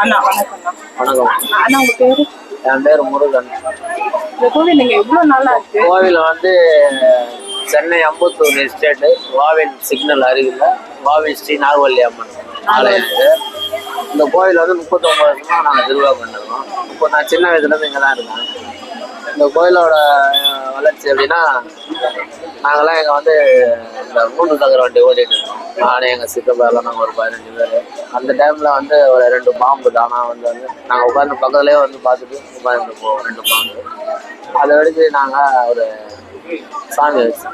அண்ணா வணக்கம்ண்ணா வணக்கம். அண்ணா உங்க பேரு? என் பேர் முருகன். இந்த கோவில் நீங்க எவ்வளவு நாளா இருக்கு? கோவில் வந்து சென்னை அம்பத்தூர் எஸ்டேட்டு வாவில் சிக்னல் அருகில் வாவில் ஸ்ரீ நாகவல்லி அம்மன் ஆலயம் இது இந்த கோவில் வந்து முப்பத்தொம்பது வருஷமா நாங்கள் திருவிழா பண்ணிருக்கோம் இப்போ நான் சின்ன வயசுலேருந்து இங்கே தான் இருக்கேன். இந்த கோயிலோட வளர்ச்சி அப்படின்னா நாங்களாம் இங்கே வந்து இந்த மூணு சக்கர வண்டி ஓட்டிட்டு இருக்கோம். நானும் எங்கள் சித்தப்பா எல்லாம் நாங்கள் ஒரு பதினஞ்சு பேர். அந்த டைமில் வந்து ஒரு ரெண்டு பாம்பு தானா. வந்து வந்து நாங்கள் உட்காந்து பக்கத்துலேயே வந்து பார்த்துட்டு உட்காந்து போவோம் ரெண்டு பாம்பு. அதை வச்சு நாங்கள் ஒரு சாமி வச்சு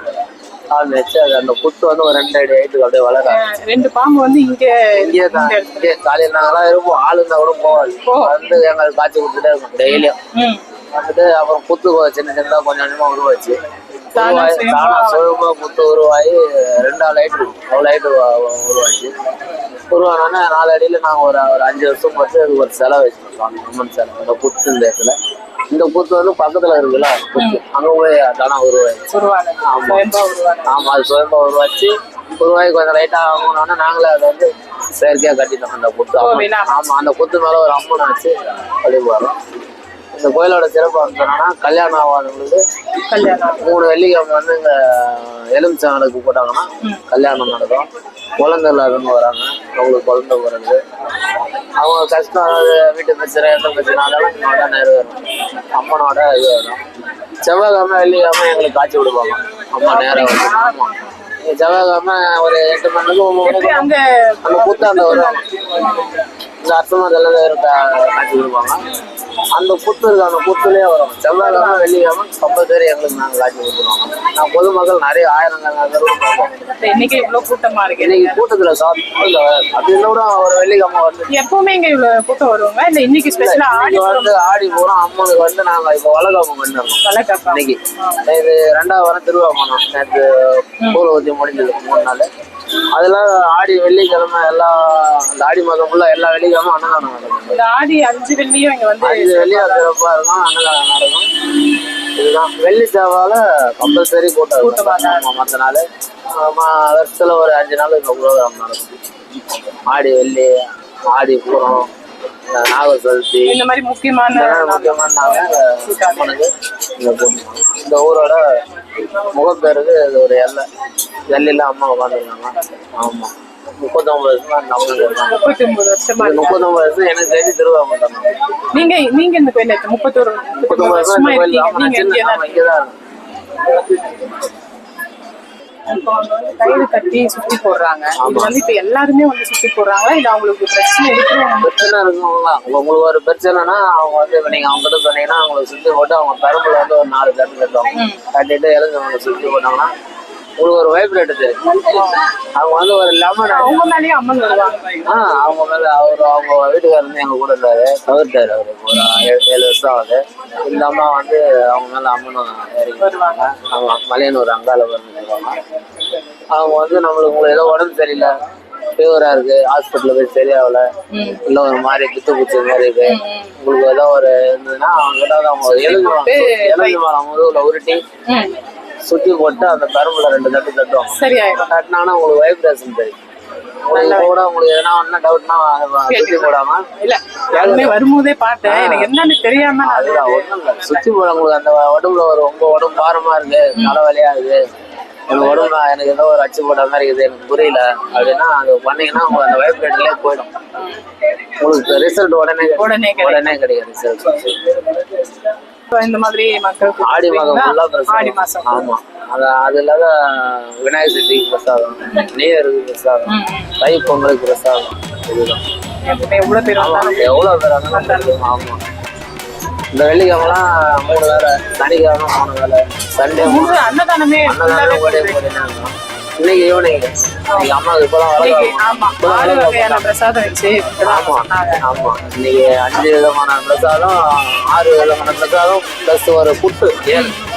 சாமி வச்சு அது அந்த புத்து வந்து ஒரு ரெண்டு அடி ஹைட்டுக்கு அப்படியே வளர ரெண்டு பாம்பு வந்து இங்க இங்கே தான் இங்கே காலையில் நாங்களாம் இருப்போம் ஆளு இருந்தால் கூட போகாது. வந்து எங்களுக்கு காய்ச்சி கொடுத்துட்டே இருக்கும் டெய்லியும். ம். வந்துட்டு அப்புறம் புத்து கொ- சின்ன சின்னதாக கொஞ்சம் கொஞ்சமாக உருவாச்சு. தானா உருவாயி சுயமா தானா சுயமா புத்து உருவாகி ரெண்டாள் ஹைட்டு இருக்கும் அவ்வளோ ஹைட்டு உருவாச்சு உருவானோடனே நாலு அடியில் நாங்கள் ஒரு ஒரு அஞ்சு வருஷம் பார்த்து அதுக்கு ஒரு செலவு வச்சுருக்கோம் சாமி அம்மன் செலை இந்த புத்து இந்த இடத்துல. இந்த புத்து வந்து பக்கத்தில் இருக்குல்ல புத்து அங்கே போய் தானா உருவாயிடுச்சு. உருவானது. ஆமாம் அது சுயம்பா உருவாச்சு. உருவாகி கொஞ்சம் லைட்டாக ஆகணும்னா நாங்களே அதை வந்து செயற்கையாக கட்டிட்டோம் அந்த புத்து? ஆமாம் அந்த புத்து மேலே ஒரு அம்மன் வச்சு அப்படி போகிறோம் இந்த கோயிலோட சிறப்பு வந்து என்னன்னா கல்யாணம் ஆகாதவங்களுக்கு கல்யாணம் மூணு வெள்ளிக்கிழமை வந்து இங்கே எலுமிச்சங்களுக்கு போட்டாங்கன்னா கல்யாணம் நடக்கும். குழந்தை இல்லாதவங்க வராங்க. அவங்களுக்கு குழந்தை பிறகு அவங்க கஷ்டம் வீட்டு பிரச்சனை எந்த பிரச்சனை அதெல்லாம் வந்தால் நிறைவேறும். அம்மனோட இது வரும். செவ்வாய்க்கிழமை வெள்ளிக்கிழமை எங்களுக்கு காய்ச்சி விடுவாங்க அம்மா நேரம் ஆமாம் செவ்வாய்க்கிழமை ஒரு எட்டு மணிக்கு எப்படி மணிக்கு அந்த புத்தாண்டு வருவாங்க இந்த அர்த்தமா தலைவர் காட்சி கொடுப்பாங்க அந்த புத்து இருக்கு அந்த புத்துலயே வரும். செவ்வாய்க்கிழமை வெள்ளிக்கிழமை கம்பல்சரி எங்களுக்கு நாங்கள் காட்சி கொடுத்துருவாங்க நான் பொதுமக்கள் நிறைய ஆயிரம் பார்ப்போம். இன்னைக்கு இவ்வளவு கூட்டமா இருக்கு? இன்னைக்கு கூட்டத்துல சாப்பிட்டு அப்படி கூட ஒரு வெள்ளிக்கிழமை வந்து எப்பவுமே இங்க இவ்வளவு கூட்டம் வருவாங்க? இல்ல இன்னைக்கு ஸ்பெஷலா ஆடி வந்து ஆடி பூரா அம்மனுக்கு வந்து நாங்க இப்போ வளகாமம் பண்ணிருக்கோம் வளர்க்கப்பா இன்னைக்கு. இது ரெண்டாவது வாரம் திருவிழா பண்ணோம். நேற்று பூர்வ ஊத்தி முடிஞ்சது. மூணு நாள். அதுல ஆடி வெள்ளிக்கிழமை எல்லா அந்த ஆடி மாதம் ஃபுல்லா எல்லா வெள்ளிக்கிழமை அன்னதானம் நடக்கும். இந்த ஆடி அஞ்சு வெள்ளியும் இங்க வந்து அஞ்சு வெள்ளி சிறப்பா இருக்கும் அன்னதானம் நடக்கும். இதுதான். வெள்ளி செவ்வால கம்பல்சரி கூட்டம் மத்த நாள். வருஷத்துல ஒரு அஞ்சு நாள் இந்த ப்ரோக்ராம் நடக்கும். ஆடி வெள்ளி ஆடி பூரம் இந்த நாகர் சதுர்த்தி இந்த மாதிரி முக்கியமான முக்கியமான கூட்டணும் இந்த ஊரோட முகப்பேருக்கு இது ஒரு எல்லை. எல்லையில அம்மா உட்காந்துருக்காங்க ஆமா. முப்பத்தொன்பது வருஷம் அந்த அம்மன் இருக்காங்க முப்பத்தி ஒன்பது வருஷமா இந்த முப்பத்தொன்பது வருஷம் எனக்கு தெரிஞ்சு பண்ணாங்க நீங்க நீங்க இந்த இருக்கு முப்பத்தோரு முப்பத்தொன்பது வருஷமா இருக்கீங்க நீங்க இங்கே தான். இங்கதான் இப்போ அவங்க வந்து கயிறு கட்டி சுத்தி போடுறாங்க. இது வந்து இப்ப எல்லாருமே வந்து சுத்தி போடுறாங்களா? இல்ல அவங்களுக்கு பிரச்சனை இருக்கிறவங்க பிரச்சனை இருக்குங்களா உங்களுக்கு ஒரு பிரச்சனைனா அவங்க வந்து இப்ப நீங்க அவங்க சொன்னீங்கன்னா அவங்களுக்கு சுத்தி போட்டு அவங்க பெரம்புல வந்து ஒரு நாலு கட்டு கட்டுவாங்க கட்டிட்டு எழுந்து அவங்க சுத்தி போட்டாங்கன்னா உங்களுக்கு ஒரு வைப்ரேட் தெரியும் அவங்க வந்து ஒரு லெமன் அவங்க மேலயே அம்மன் வருவாங்க. ஆ அவங்க மேல அவர் அவங்க வீட்டுக்காரர் வந்து எங்க கூட இருந்தாரு. தவிர்த்தாரு அவரு. ஒரு ஏழு வருஷம் ஆகுது. இந்த அம்மா வந்து அவங்க மேல அம்மனும் இறங்கி வருவாங்க. ஆமா மலையனூர் அங்கால வருவாங்க அவங்க வந்து நம்மளுக்கு உங்களுக்கு ஏதோ உடம்பு சரியில்லை. ஃபீவரா இருக்கு. ஹாஸ்பிட்டல்ல போய் சரியாகல. இல்ல ஒரு மாதிரி பித்து பூச்சி மாதிரி இருக்கு. உங்களுக்கு ஏதோ ஒரு இருந்ததுன்னா அவங்க கிட்ட அவங்க எழுதுவாங்க எழுதி மரம் முதுகுல உருட்டி சுத்தி போட்டு அந்த பெரம்புல ரெண்டு தட்டு சரியாயிடும் தட்டினாங்கன்னா உங்களுக்கு வைப்ரேஷன் தெரியும். கூட உங்களுக்கு எதனா ஒன்றும் டவுட்னா சுத்தி போடாம. இல்ல வரும்போதே பார்த்தேன். எனக்கு என்னன்னு தெரியாம அதுதான் ஒண்ணும் இல்ல. சுத்தி போட உங்களுக்கு அந்த உடம்புல ஒரு ரொம்ப உடம்பு பாரமா இருக்கு. தலைவலியா இருக்கு. எனக்கு உடம்புல எனக்கு ஏதோ ஒரு அச்சு போட்ட மாதிரி இருக்குது. எனக்கு புரியல. அப்படின்னா அது பண்ணீங்கன்னா உங்களுக்கு அந்த வைப்ரேட்லயே போயிடும். உங்களுக்கு ரிசல்ட் உடனே. உடனே. உடனே கிடைக்கும். ரிசல்ட் இந்த மாதிரி மக்களுக்கு ஆடி மாதம் ஆடி மாசம் ஆமா. அது அது இல்லாத விநாயகர் சதுர்த்திக்கு பிரசாதம் நீருக்கு பிரசாதம். தை பொங்கலுக்கு பிரசாதம் இதுதான். எவ்வளவு பேர் எவ்வளவு பேர் வந்தாலும் இந்த வெள்ளிக்கிழமெல்லாம் மூணு வேலை சனிக்கிழமை மூணு வேலை சண்டே அன்னதானமே அன்னதானம் கூட இருந்தோம். இன்னைக்கு ஈவினிங் அம்மாவுக்கு இப்பதான் ஆமா ஆறு வகையான பிரசாதம் வச்சு ஆமா ஆமா. இன்னைக்கு அஞ்சு விதமான பிரசாதம் ஆறு விதமான பிரசாதம் பிளஸ் ஒரு புட்டு.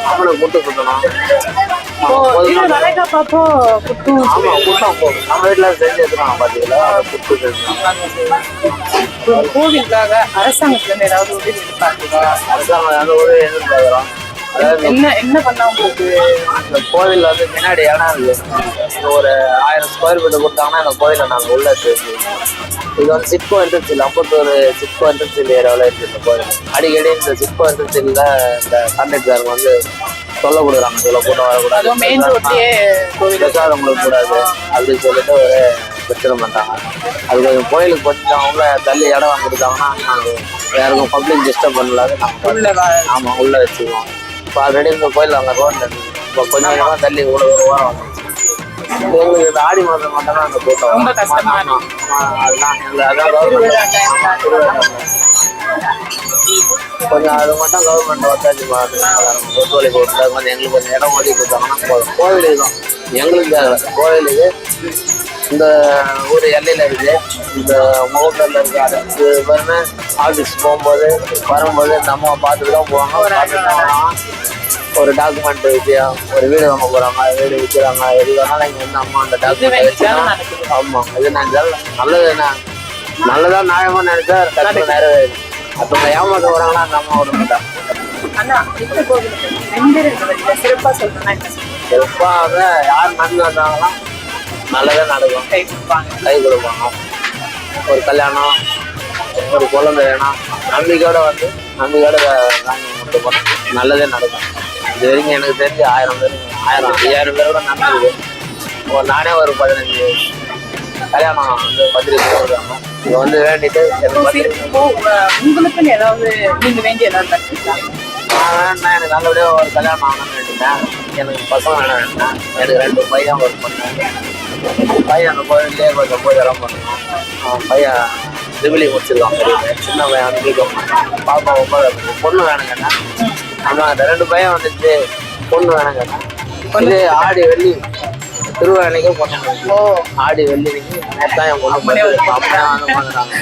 அம்மனுக்கு புட்டு இது வளைகாப்பப்போ புட்டு ஆமா புட்டம் போகும். நம்ம வீட்டுல செஞ்சு எடுத்துக்கலாம் பாத்தீங்களா? புட்டு செஞ்சோம் ஒரு கோவிலுக்காக அரசாங்கத்துல இருந்து ஏதாவது உதவி எதிர்பார்த்தீங்களா அரசாங்கம் எந்த உதவி எதிர்பார்க்குறோம். என்ன என்ன பண்ணா உங்களுக்கு? இந்த கோவில் வந்து பின்னாடி இடம் இருக்கு. ஒரு ஆயிரம் ஸ்கொயர் ஃபீட் கொடுத்தாங்கன்னா இந்த கோயிலை நாங்கள் உள்ள வச்சிருக்கோம் இது வந்து சிட்கோ என்ட்ரன்சில் ஐம்பத்தோரு சிட்கோ என்ட்ரன்சில் ஏரியாவில் இருக்கு இந்த கோயில் அடிக்கடி இந்த சிட்கோ என்ட்ரன்சில் இந்த கான்ட்ராக்டர் வந்து சொல்ல கொடுக்குறாங்க. சொல்ல கூட்டம் வரக்கூடாது. பிரசாதம் கொடுக்கக்கூடாது அப்படின்னு சொல்லிட்டு ஒரு பிரச்சனை பண்ணிட்டாங்க அது கொஞ்சம் கோயிலுக்கு கொஞ்சம் உள்ள தள்ளி இடம் வாங்கி கொடுத்தாங்கன்னா நாங்கள் யாருக்கும் பப்ளிக் டிஸ்டர்ப் பண்ணலாது நாங்கள் உள்ள வா- ஆமா உள்ள வச்சுக்குவோம் இப்போ ஆல்ரெடி இந்த கோயில் அங்கே ரோட்ல இருக்கு இப்போ கொஞ்சம் கொஞ்சமா தள்ளி இவ்வளோ ஒரு வாரம் வந்துச்சு எங்களுக்கு இந்த ஆடி மாதம் மட்டும் தான் அந்த கூட்டம் ரொம்ப கஷ்டமா ஆமா, ஆமா, அதுதான் எங்களுக்கு அதான் கவர்மெண்ட் கொஞ்சம் அது மட்டும் கவர்மெண்ட் ஒத்தாச்சு ஒத்துழைப்பு கொடுத்தா கொஞ்சம் எங்களுக்கு கொஞ்சம் இடம் ஒதுக்கி கொடுத்தாங்கன்னா போதும். கோவிலுக்கு தான். எங்களுக்கு தேவை. கோவிலுக்கு இந்த ஊர் எல்லையில் இருக்கு இந்த முகப்பேரில் இருக்கு அது பாருங்க ஆஃபீஸ் போகும்போது வரும்போது நம்ம பார்த்துட்டு தான் போவாங்க. ஒரு டாக்குமெண்ட் விஷயம் ஒரு வீடு வாங்க போறாங்க. வீடு விற்கிறாங்க எது வேணாலும் இங்க வந்து அம்மா அந்த டாக்குமெண்ட் வச்சுன்னா நடக்குது. ஆமா. இது நினைச்சாலும் நல்லது என்ன? நல்லதா நியாயமா நினைச்சா டக்குனு நிறைவேறும். அப்ப ஏமாத்த வராங்கன்னா அந்த அம்மா விட மாட்டாங்க அண்ணா இந்த கோவிலுக்கு ரெண்டு ரெண்டு வழியில சிறப்பா சொல்லணும்னா என்ன சொல்லுங்க எப்ப யார் நடந்து வந்தாங்கன்னா நல்லதா நடக்கும். கை கொடுப்பாங்க. கை கொடுப்பாங்க. ஒரு கல்யாணம் ஒரு குழந்தை வேணும் நம்பிக்கையோட வந்து நம்பிக்கையோட வாங்கி கொண்டு போனால் நல்லதே நடக்கும். இது வரைக்கும் எனக்கு தெரிஞ்சு ஆயிரம் பேர் ஆயிரம் ஐயாயிரம் பேரோட நடந்தது. ஒரு நானே ஒரு பதினஞ்சு கல்யாணம் வந்து பத்திரிக்கை வருவாங்க இங்க வந்து வேண்டிட்டு உங்களுக்குன்னு ஏதாவது நீங்க வேண்டிய ஏதாவது நான் வேணா எனக்கு நல்லபடியாக ஒரு கல்யாணம் ஆகணும்னு வேண்டிட்டேன் எனக்கு பசங்க வேணும் வேண்டாம் எனக்கு ரெண்டு பையன் ஒரு பொண்ணு. பையன் அந்த கோயிலே கொஞ்சம் பூஜைலாம் பண்ணணும் பையன் ட்ரிபிளி முடிச்சிருக்கான். பெரிய சின்ன பையன் வந்து பாப்பா ஒன்பது பொண்ணு வேணுங்கண்ணா ஆமாம் அந்த ரெண்டு பையன் வந்துச்சு. பொண்ணு வேணுங்கண்ணா வந்து ஆடி வெள்ளி. திருவிழானிக்கே பொண்ணு ஆடி வெள்ளி நேத்தான் என் பொண்ணு அப்படியே வந்து பண்ணுறாங்க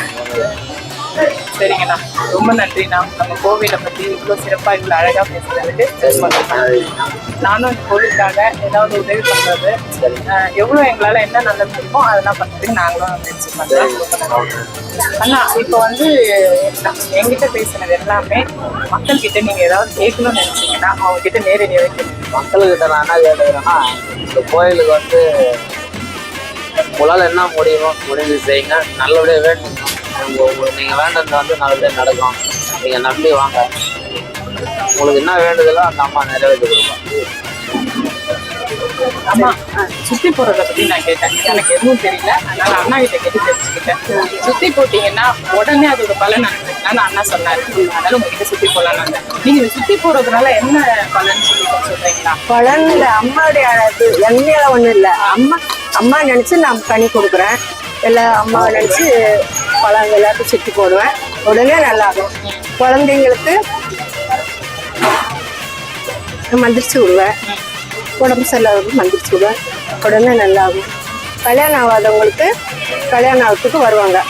சரிங்கண்ணா. ரொம்ப நன்றிண்ணா. நம்ம கோவிலை பத்தி இவ்வளவு சிறப்பா இவ்வளவு அழகா பேசுறதுக்கு நானும் இந்த கோவிலுக்காக ஏதாவது உதவி பண்றது எவ்வளோ எவ்வளவு எங்களால என்ன நல்லது இருக்கோ அதெல்லாம் பண்றதுக்கு நாங்களும் முயற்சி பண்றோம். அண்ணா இப்போ வந்து எங்கிட்ட பேசினது எல்லாமே மக்கள் கிட்ட நீங்க ஏதாவது கேட்கணும்னு நினைச்சீங்கன்னா அவங்க கிட்ட நேரடியாவே கேட்கணும் மக்கள்கிட்ட நான் என்ன கேட்டுக்கிறேன்னா இந்த கோயிலுக்கு வந்து உங்களால் என்ன முடியுமோ முடிஞ்சு செய்யுங்க. நல்லபடியாக வேண்டுங்க. நீங்கள் வேண்டது வந்து நல்லபடியாக நடக்கும். நீங்கள் நம்பி வாங்க. உங்களுக்கு என்ன வேண்டுதலோ அந்த அம்மா நிறைவேற்றி கொடுப்பாங்க. அம்மா சுத்தி போறத பத்தி நான் கேட்டேன். எனக்கு எதுவும் தெரியல. அதனால அண்ணா கிட்ட கேட்டு தெரிஞ்சுக்கிட்டேன். சுத்தி போட்டீங்கன்னா உடனே அதோட பலன் அனுபவிக்கலாம்னு அண்ணா சொன்னாரு. அதனால உங்ககிட்ட சுத்தி வந்தேன். நீங்க இந்த சுத்தி போறதுனால என்ன பலன் சொல்லி சொல்றீங்களா? பலன் இல்லை. அம்மாவுடைய இது எண்ணெயில ஒன்றும் இல்லை. அம்மா அம்மா நினச்சி நான் கனி கொடுக்குறேன். எல்லாம் அம்மாவை நினச்சி பழம் எல்லாத்தையும் சுற்றி போடுவேன். உடனே நல்லாகும். குழந்தைங்களுக்கு மந்திரிச்சு விடுவேன். உடம்பு சரியில்லாதவங்களுக்கு மந்திரிச்சு விடுவேன். உடனே நல்லாகும். கல்யாணம் ஆகாதவங்களுக்கு கல்யாணம் ஆகிறதுக்கு வருவாங்க.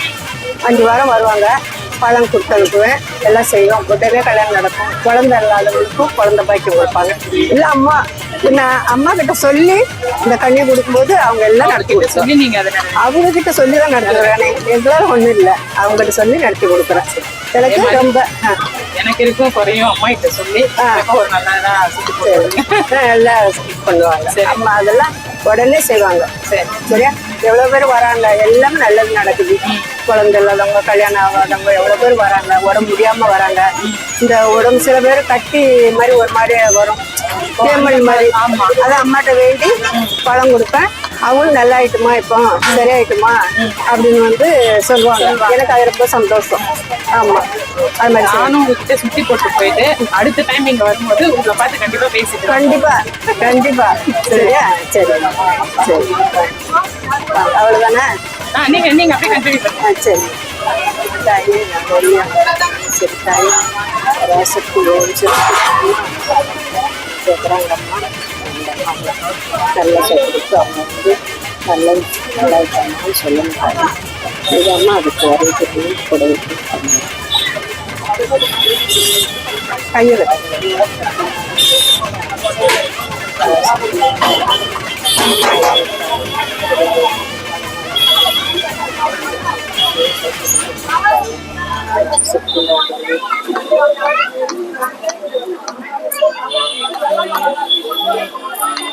அஞ்சு வாரம் வருவாங்க. பழம் கொடுத்து அனுப்புவேன். எல்லாம் செய்வோம். உடனே கல்யாணம் நடக்கும். குழந்தை இல்லாதவங்களுக்கும் குழந்தை பாய்க்கு கொடுப்பாங்க. இல்லை அம்மா நான் அம்மா கிட்ட சொல்லி இந்த கண்ணி கொடுக்கும்போது அவங்க எல்லாம் நடத்தி கிட்ட சொல்லி நீங்க அவங்க கிட்ட சொல்லி தான் நடத்துக்கிறேன் எங்களால ஒன்றும் இல்லை. அவங்ககிட்ட சொல்லி நடத்தி கொடுக்குறேன். எனக்கு ரொம்ப எனக்கு இருக்கும் குறையும். அம்மா கிட்ட சொல்லி ஒரு நல்லா பண்ணுவாங்க. அம்மா அதெல்லாம் உடனே செய்வாங்க. சரி. சரியா? எவ்வளவு பேர் வராங்க எல்லாமே நல்லது நடக்குது. குழந்தை இல்லாதவங்க கல்யாணம் ஆகாதவங்க எவ்வளவு பேர் வராங்க? உடம்பு முடியாம வராங்க. இந்த உடம்பு சில பேர் கட்டி மாதிரி ஒரு மாதிரி வரும். தேமல் மாதிரி. அதை அம்மாட்ட வேண்டி பழம் கொடுப்பேன். அவங்களும் நல்லா ஆயிட்டுமா இப்போ? சரியாயிட்டுமா? அப்படின்னு வந்து சொல்லுவாங்க. எனக்கு அது ரொம்ப சந்தோஷம். ஆமா. அது மாதிரி. நானும் உங்ககிட்ட சுத்தி போட்டு போயிட்டு அடுத்த டைம் இங்க வரும்போது உங்களை பார்த்து கண்டிப்பா பேசிட்டு. கண்டிப்பா. கண்டிப்பா. சரியா? சரி. சரி. அவ்வளவுதானே? நீங்க நீங்க அப்படியே கண்டினியூ பண்ணுங்க. சரி. தாயே சரி தாயே ராசத்து கேட்குறாங்கம்மா நல்ல சொல்லிட்டு அவங்க வந்து நல்ல நல்லா இருக்காங்கன்னு சொல்லணும் இது அம்மா அதுக்கு வரவேற்று கூட கையில்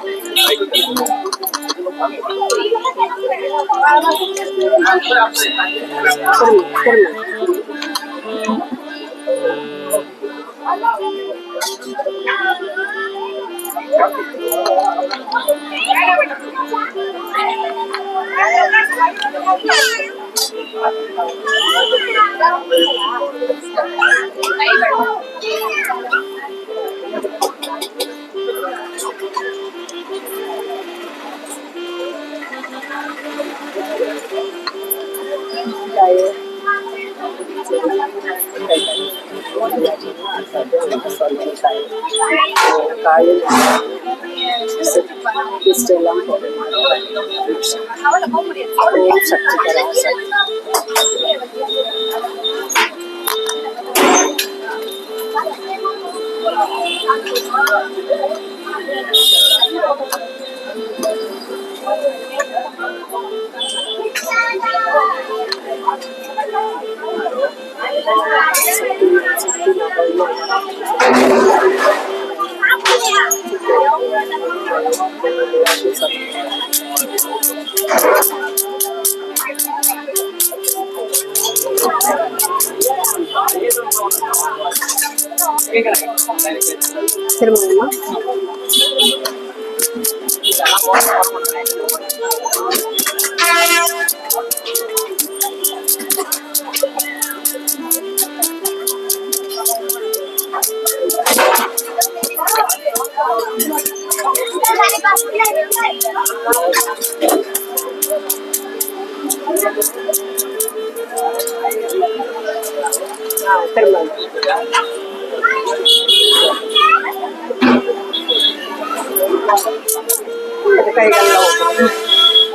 காயில் லிஸ்ட் எல்லாம் போட்டு ஓம் Shakti Parashakti Terminamos.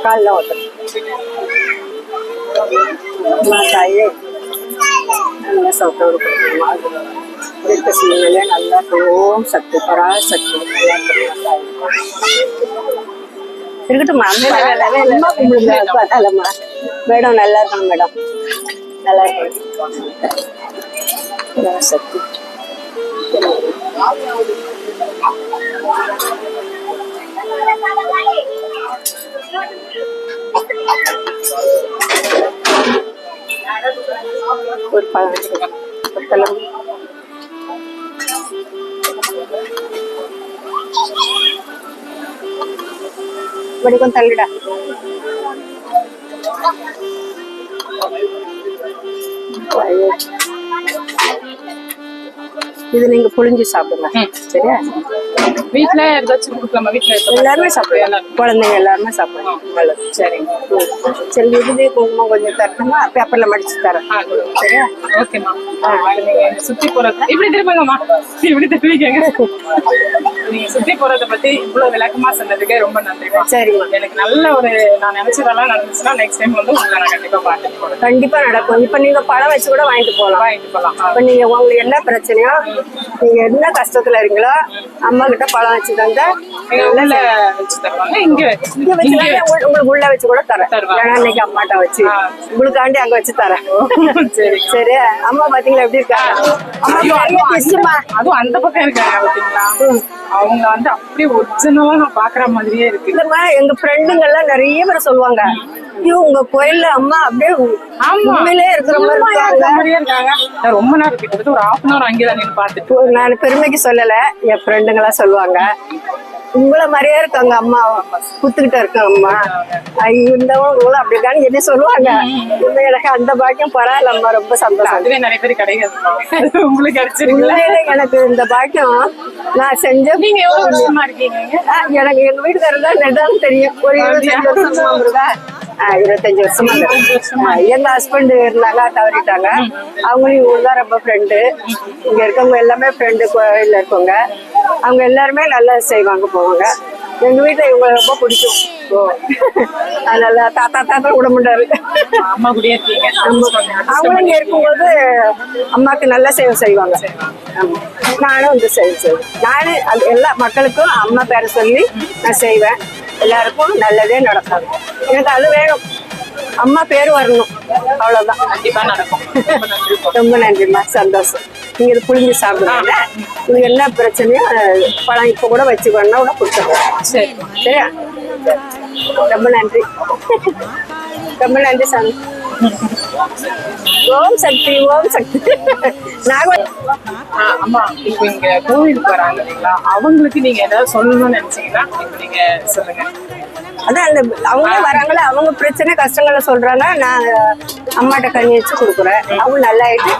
kalot. Matay eh. நல்ல இருக்க சூழ்நிலை நல்லா ஓம் சக்தி பரா சக்தி இருக்கணுமா இருக்கட்டும்மா பரவாயில்லம்மா மேடம் நல்லா இருக்கணும் மேடம். நல்லா இருக்கணும் சக்தி. ஒரு பழம் ஒரு பழம். இப்படி கொஞ்சம் தள்ளிடா இது நீங்க புழிஞ்சு சாப்பிடுங்க. சரியா? வீட்ல ஏதாச்சும் கொடுக்கலாமா? இருக்க எல்லாருமே சாப்பிடலாம் குழந்தைங்க எல்லாருமே சாப்பிடலாம் நல்லது சரிங்க சரி. விருது குங்குமம் கொஞ்சம் தரணுமா? பேப்பர்ல மடிச்சு தரேன். சரியா? ஓகேம்மா சுத்தி போறது இப்படி திரும்புங்கம்மா. இப்படி திரும்பிக்கங்க. நீங்க சுத்தி போறத பத்தி இவ்வளவு விளக்கமா சொன்னதுக்கு ரொம்ப நன்றிமா சரிம்மா. எனக்கு நல்ல ஒரு நான் நினைச்சதெல்லாம் நடந்துச்சுன்னா நெக்ஸ்ட் டைம் வந்து உங்களை நான் கண்டிப்பா பார்த்துட்டு போறேன். கண்டிப்பா நடக்கும். இப்ப நீங்க பழம் வச்சு கூட வாங்கிட்டு போகலாம். வாங்கிட்டு போலாம் ஆ, இப்ப நீங்க உங்களுக்கு என்ன பிரச்சனையோ நீங்க என்ன கஷ்டத்துல இருக்கீங்களோ அம்மா கிட்ட பழம் வச்சு தந்தா எங்க உள்ள வச்சு தருவாங்க. இங்க வச்சு. இங்க வச்சு இங்க தரேன், உங்க- உங்களுக்கு உள்ள வச்சு கூட தரேன். ஏன்னா இன்னைக்கு அம்மாட்ட வச்சு. உங்களுக்காண்டி அங்க வச்சு தரேன். சரி. சரி அம்மா பாத்தீங்களா எப்படி இருக்காங்க அம்மா அதுவும் அந்த- அதுவும் அந்த பக்கம் இருக்காங்க பாத்தீங்களா? அவங்க வந்து அப்படியே ஒரிஜினலா நான் பாக்குற மாதிரியே இருக்கு. இல்லம்மா எங்க ஃப்ரெண்டுங்க எல்லாம் நிறைய பேர் சொல்லுவாங்க. ஐயோ உங்க கோயில்ல அம்மா அப்படியே உண்மையிலே இருக்கிற மாதிரி இருக்காங்க. ரொம்ப நேரம் கிட்டத்தட்ட ஒரு ஹாஃப் அன் அவர் பார்த்துட்டு ஒரு நான் பெருமைக்கு சொல்லல. என் ஃப்ரெண்டுங்களா சொல்லுவாங்க. உங்களை மாதிரியே இருக்காங்க அம்மா. குத்துக்கிட்ட இருக்காங்க அம்மா. ஐயோ, இருந்தவங்களும் அப்படி இருக்கான்னு என்ன சொல்லுவாங்க. எனக்கு அந்த பாக்கியம் பரவாயில்ல அம்மா. ரொம்ப சந்தோஷம். அதுவே நிறைய பேர் கிடைக்காது உங்களுக்கு கிடைச்சிருக்குல்ல உண்மையிலே எனக்கு இந்த பாக்கியம் நான் செஞ்ச நீங்க எவ்வளவு வருஷமா இருக்கீங்க? எனக்கு எங்க வீட்டுக்காரர் தான் நெட்டாலும் தெரியும். ஒரு இருபத்தஞ்சு வருஷமா இருக்கா இருபத்தஞ்சு வருஷமா. எங்க ஹஸ்பண்ட் இருந்தாங்க தவறிட்டாங்க அவங்களும் இவங்க தான் ரொம்ப ஃப்ரெண்டு இங்க இருக்கவங்க எல்லாமே ஃப்ரெண்டு கோயில்ல இருக்கவங்க. அவங்க எல்லாருமே நல்லா செய்வாங்க போவாங்க. எங்க வீட்டுல இவங்க ரொம்ப பிடிக்கும். அதனால தாத்தா தாத்தா விட இருக்கீங்க. அவங்களும் இங்க இருக்கும்போது அம்மாக்கு நல்ல சேவை செய்வாங்க. நானும் வந்து சேவை செய்வேன். நானும் எல்லா மக்களுக்கும் அம்மா பேரை சொல்லி நான் செய்வேன். எல்லாருக்கும் நல்லதே நடக்கும் எனக்கு அது வேணும். அம்மா பேர் வரணும். அவ்வளவுதான். கண்டிப்பா நடக்கும். ரொம்ப நன்றி ரொம்ப நன்றிம்மா. சந்தோஷம். நீங்க இது புளிஞ்சு சாப்பிடுவாங்க உங்களுக்கு என்ன பிரச்சனையும் பழம் இப்ப கூட வச்சுக்கணும்னா கூட கொடுத்துருவேன் சரி. சரியா? ரொம்ப நன்றி. ரொம்ப நன்றி சாமி. ஓம் சக்தி ஓம் சக்தி. நாகவ ஆ, அம்மா இப்போ இங்க கோவிலுக்கு வராங்க இல்லைங்களா? அவங்களுக்கு நீங்க ஏதாவது சொல்லணும்னு நினைச்சீங்கன்னா இப்போ நீங்க சொல்லுங்க. அதான் அந்த அவங்க வராங்களா அவங்க பிரச்சனை கஷ்டங்களை சொல்றாங்க. நான் அம்மாட்ட கண்ணி வச்சு கொடுக்குறேன். அவங்க நல்லா ஆயிட்டு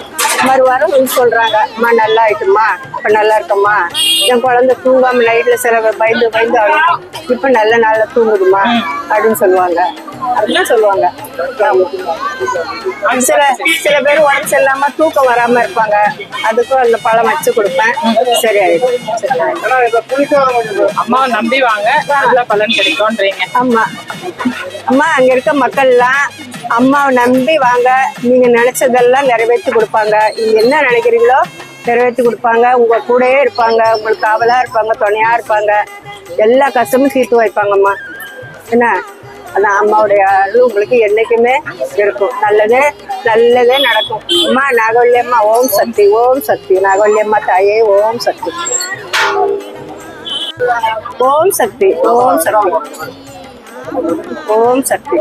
மறுவாரம் வந்து சொல்றாங்க அம்மா நல்லா ஆயிட்டுமா இப்ப நல்லா இருக்கம்மா. என் குழந்தை தூங்காம நைட்ல சில பயந்து பயந்து அழுகும் இப்ப நல்ல நாள்ல தூங்குதுமா அப்படின்னு சொல்லுவாங்க. அப்படிதான் சொல்லுவாங்க. சில சில பேர் உடம்பு சரியில்லாம தூக்கம் வராம இருப்பாங்க. அதுக்கும் அந்த பழம் வச்சு கொடுப்பேன். சரி. அம்மாவை நம்பி வாங்க. நல்ல பலன் கிடைக்கும்ன்றீங்க. ஆமா. அம்மா அங்க இருக்க மக்கள்லாம் அம்மாவை நம்பி வாங்க. நீங்க நினைச்சதெல்லாம் நிறைவேற்றி கொடுப்பாங்க. நீங்க என்ன நினைக்கிறீங்களோ நிறைவேற்றி கொடுப்பாங்க. உங்க கூடயே இருப்பாங்க. உங்களுக்கு காவலா இருப்பாங்க துணையா இருப்பாங்க. எல்லா கஷ்டமும் தீர்த்து வைப்பாங்கம்மா. என்ன? அந்த அம்மாவுடைய அருள் உங்களுக்கு என்றைக்குமே இருக்கும். நல்லதே நல்லதே நடக்கும். அம்மா நாகவல்லியம்மா ஓம் சக்தி ஓம் சக்தி. நாகவல்லியம்மா தாயே ஓம் சக்தி. ஓம் சக்தி ஓம் சக்தி. ஓம் சக்தி.